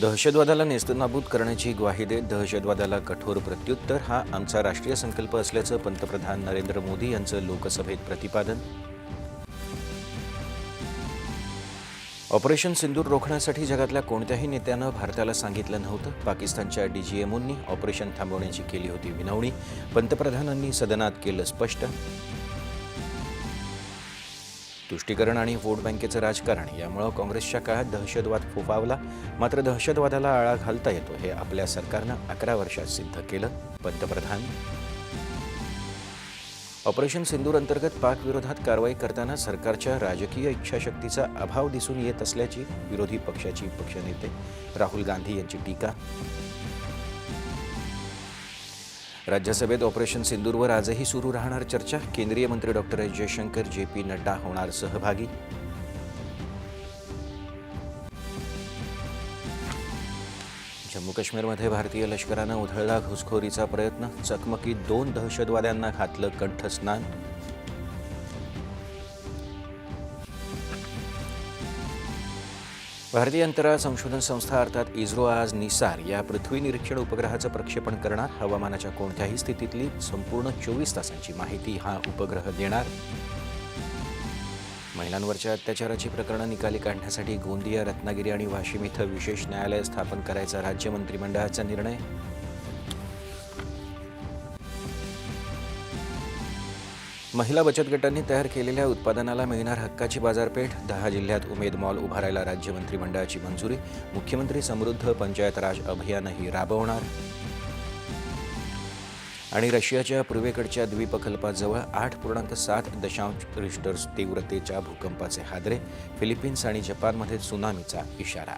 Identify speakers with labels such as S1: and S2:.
S1: दहशतवादाला नेस्तनाबूत करण्याची ग्वाही देत दहशतवादाला कठोर प्रत्युत्तर हा आमचा राष्ट्रीय संकल्प असल्याचं पंतप्रधान नरेंद्र मोदी यांचं लोकसभेत प्रतिपादन. ऑपरेशन सिंदूर रोखण्यासाठी जगातल्या कोणत्याही नेत्यानं भारताला सांगितलं नव्हतं. पाकिस्तानच्या डीजीएमओंनी ऑपरेशन थांबवण्याची केली होती विनवणी. पंतप्रधानांनी सदनात केलं स्पष्ट. तुष्टीकरण आणि वोट बँकेचं राजकारण यामुळं काँग्रेसच्या काळात दहशतवाद फोफावला. मात्र दहशतवादाला आळा घालता येतो हे आपल्या सरकारनं अकरा वर्षात सिद्ध केलं पंतप्रधान. ऑपरेशन सिंदूर अंतर्गत पाकविरोधात कारवाई करताना सरकारच्या राजकीय इच्छाशक्तीचा अभाव दिसून येत असल्याची विरोधी पक्षाची पक्षनेते राहुल गांधी यांची टीका. राज्यसभेत ऑपरेशन सिंदूरवर आजही सुरू राहणार चर्चा. केंद्रीय मंत्री doctor S Jaishankar J P Nadda होणार सहभागी. जम्मू काश्मीरमध्ये भारतीय लष्करानं उधळला घुसखोरीचा प्रयत्न. चकमकीत दोन दहशतवाद्यांना घातलं कंठस्नान. भारतीय अंतराळ संशोधन संस्था अर्थात इस्रो आज निसार या पृथ्वी निरीक्षण उपग्रहाचं प्रक्षेपण करणार. हवामानाच्या कोणत्याही स्थितीतली संपूर्ण चोवीस तासांची माहिती हा उपग्रह देणार. महिलांवरच्या अत्याचाराची प्रकरणं निकाली काढण्यासाठी गोंदिया रत्नागिरी आणि वाशिम इथं विशेष न्यायालय स्थापन करायचा राज्य मंत्रिमंडळाचा निर्णय. महिला बचत गटांनी तयार केलेल्या उत्पादनाला मिळणार हक्काची बाजारपेठ दहा जिल्ह्यात उमेद मॉल उभारायला राज्य मंत्रिमंडळाची मंजुरी मुख्यमंत्री समृद्ध पंचायत राज अभियानही राबवणार. आणि रशियाच्या पूर्वेकडच्या द्वीपकल्पाजवळ आठ पूर्णांक सात दशांश रिस्टर्स तीव्रतेच्या भूकंपाचे हादरे फिलिपिन्स आणि जपानमध्ये सुनामीचा इशारा.